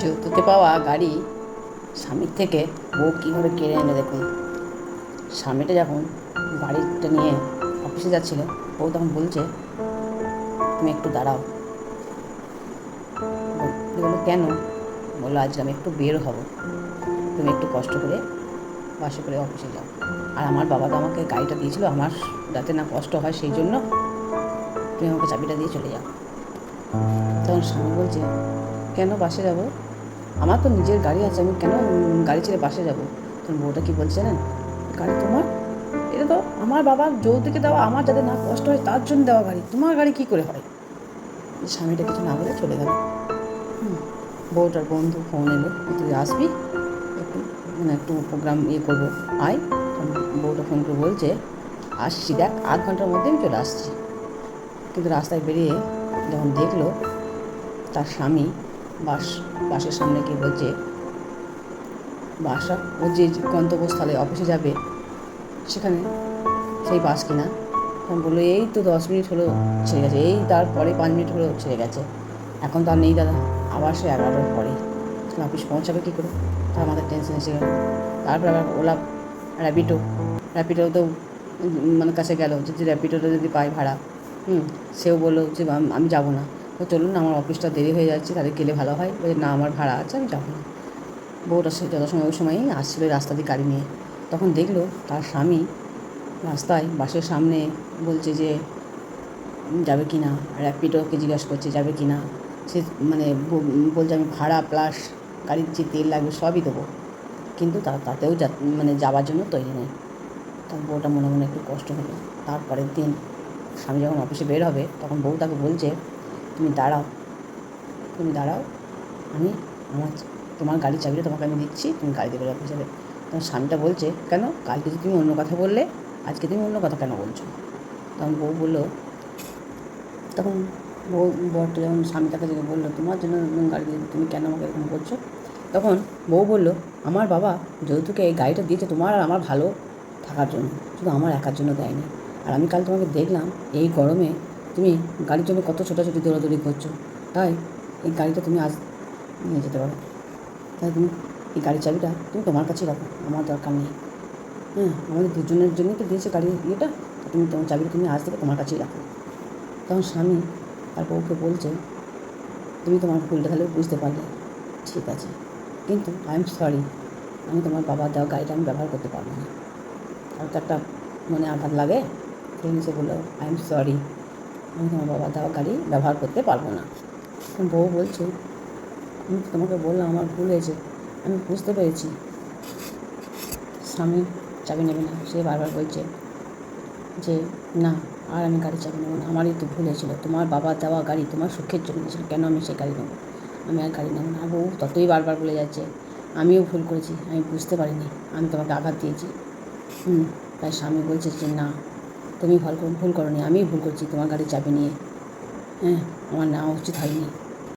যৌতুকে পাওয়া গাড়ি স্বামীর থেকে বউ কীভাবে কেড়ে এনে দেখুন? স্বামীটা যখন গাড়িটা নিয়ে অফিসে যাচ্ছিল, বউ তখন বলছে, তুমি একটু দাঁড়াও। বলল কেন? বলল, আজকে আমি একটু বের হব। তুমি একটু কষ্ট করে বাসে করে অফিসে যাও। আর আমার বাবা তো আমাকে গাড়িটা দিয়েছিল, আমার যাতে না কষ্ট হয় সেই জন্য তুমি আমাকে চাবিটা দিয়ে চলে যাও। তখন স্বামী বলছে কেন বাসে যাব? আমার তো নিজের গাড়ি আছে, আমি কেন গাড়ি ছেড়ে বাসে যাব? তখন বউটা কি বলছে জানেন? গাড়ি তোমার? এটা তো আমার বাবার যৌতুকে দেওয়া, আমার যাতে না কষ্ট হয় তার জন্য দেওয়া গাড়ি। তোমার গাড়ি কি করে হয়? স্বামীটা কিছু না বলে চলে গেল। বউটার বন্ধু ফোন এলো তুই আসবি? একটু মানে একটু প্রোগ্রাম ইয়ে করব, আয়। বউটা ফোন করে বলছে, আসছি, দেখ, আধ ঘণ্টার মধ্যে আমি চলে আসছি। কিন্তু রাস্তায় বেরিয়ে যখন দেখল, তার স্বামী বাস, বাসের সামনে গিয়ে বলছে বাসা, ও যে গন্তব্যস্থলে অফিসে যাবে, সেখানে সেই বাস কিনা? তখন বলল, এই তো দশ মিনিট হলো ছেড়ে গেছে, এই তারপরে পাঁচ মিনিট হলো ছেড়ে গেছে। এখন তো আর নেই দাদা, আবার সে এগারোটার পরে। অফিস পৌঁছাবে কী করে? তার আমাদের টেনশন এসে গেল। তারপর আবার ওলা র্যাপিডো র্যাপিডো তো মানে কাছে গেল যদি র্যাপিডোটা যদি পাই ভাড়া, হুম, সেও বলল যে আমি যাব না। তো চলুন, আমার অফিসটা দেরি হয়ে যাচ্ছে, তাহলে গেলে ভালো হয়। বলে, না, আমার ভাড়া আছে, আমি যাব না। বউটা সে যত সময় ওই সময়ই আসছিল রাস্তা দিয়ে গাড়ি নিয়ে। তখন দেখল, তার স্বামী রাস্তায় বাসের সামনে বলছে যে যাবে কি না? র্যাপিডোকে জিজ্ঞাসা করছে, যাবে কি না? সে মানে বলছে, আমি ভাড়া প্লাস গাড়ির যে তেল লাগবে, সবই দেবো। কিন্তু তা, তাতেও যা মানে যাওয়ার জন্য তৈরি নেই। তার বউটা মনে মনে একটু কষ্ট হলো তারপরের দিন স্বামী যখন অফিসে বের হবে, তখন বউ তাকে বলছে তুমি দাঁড়াও। তুমি দাঁড়াও। আমি আমার, তোমার গাড়ির চাবিটা তোমাকে আমি দিচ্ছি, তুমি গাড়িতে করে যাবে। তখন স্বামীটা বলছে, কেন? কালকে তুমি অন্য কথা বললে, আজকে তুমি অন্য কথা কেন বলছো? তখন বউ বলল, তখন বউ, বরটা যখন স্বামী তাকে যেটা বলল, তোমার জন্য গাড়ি তুমি কেন আমাকে এরকম করছ? তখন বউ বলল, আমার বাবা যৌতুকে এই গাড়িটা দিয়েছে তোমার আর আমার ভালো থাকার জন্য। শুধু আমার একার জন্য দেয়নি। আর আমি কাল তোমাকে দেখলাম, এই গরমে তুমি গাড়ির জন্য কত ছোটাছুটি দৌড়াদৌড়ি করছ? তাই এই গাড়িটা তুমি আজ নিয়ে যেতে পারো। তাই তুমি এই গাড়ির চাবিটা তুমি তোমার কাছেই রাখো, আমার দরকার নেই। হ্যাঁ আমাদের দুজনের জন্যই তো দিয়েছে গাড়ির ইয়েটা তুমি তোমার চাবিটা তুমি আজ থেকে তোমার কাছেই রাখো। তখন স্বামী তার বউকে বলছে, তুমি তোমার ভুলটা তাহলে বুঝতে পারলে। ঠিক আছে। কিন্তু আই এম সরি আমি তোমার বাবার দেওয়া গাড়িটা আমি ব্যবহার করতে পারব না। আর তো একটা মনে আঘাত লাগে। সে বলল আই এম সরি আমি তোমার বাবার দেওয়া গাড়ি ব্যবহার করতে পারব না। বউ বলছে, আমি তোমাকে বললাম, আমার ভুল হয়েছে। আমি বুঝতে পেরেছি। স্বামী চাবি নেবে না। সে বারবার বলছে যে, না, আর আমি গাড়ি চাবি নেব না। আমারই তো ভুল হয়েছিল। তোমার বাবার দেওয়া গাড়ি তোমার সুখের জন্য ছিল। কেন আমি সেই গাড়ি নেব? আমি আর গাড়ি নেব না। বউ ততই বারবার বলে যাচ্ছে, আমিও ভুল করেছি। আমি বুঝতে পারিনি। আমি তোমাকে আঘাত দিয়েছি। হুম, তাই স্বামী বলছে যে, না তুমি ভুল ভুল করো আমি ভুল করছি, তোমার গাড়ি চাবি নিয়ে। হ্যাঁ আমার নেওয়া উচিত হয়নি।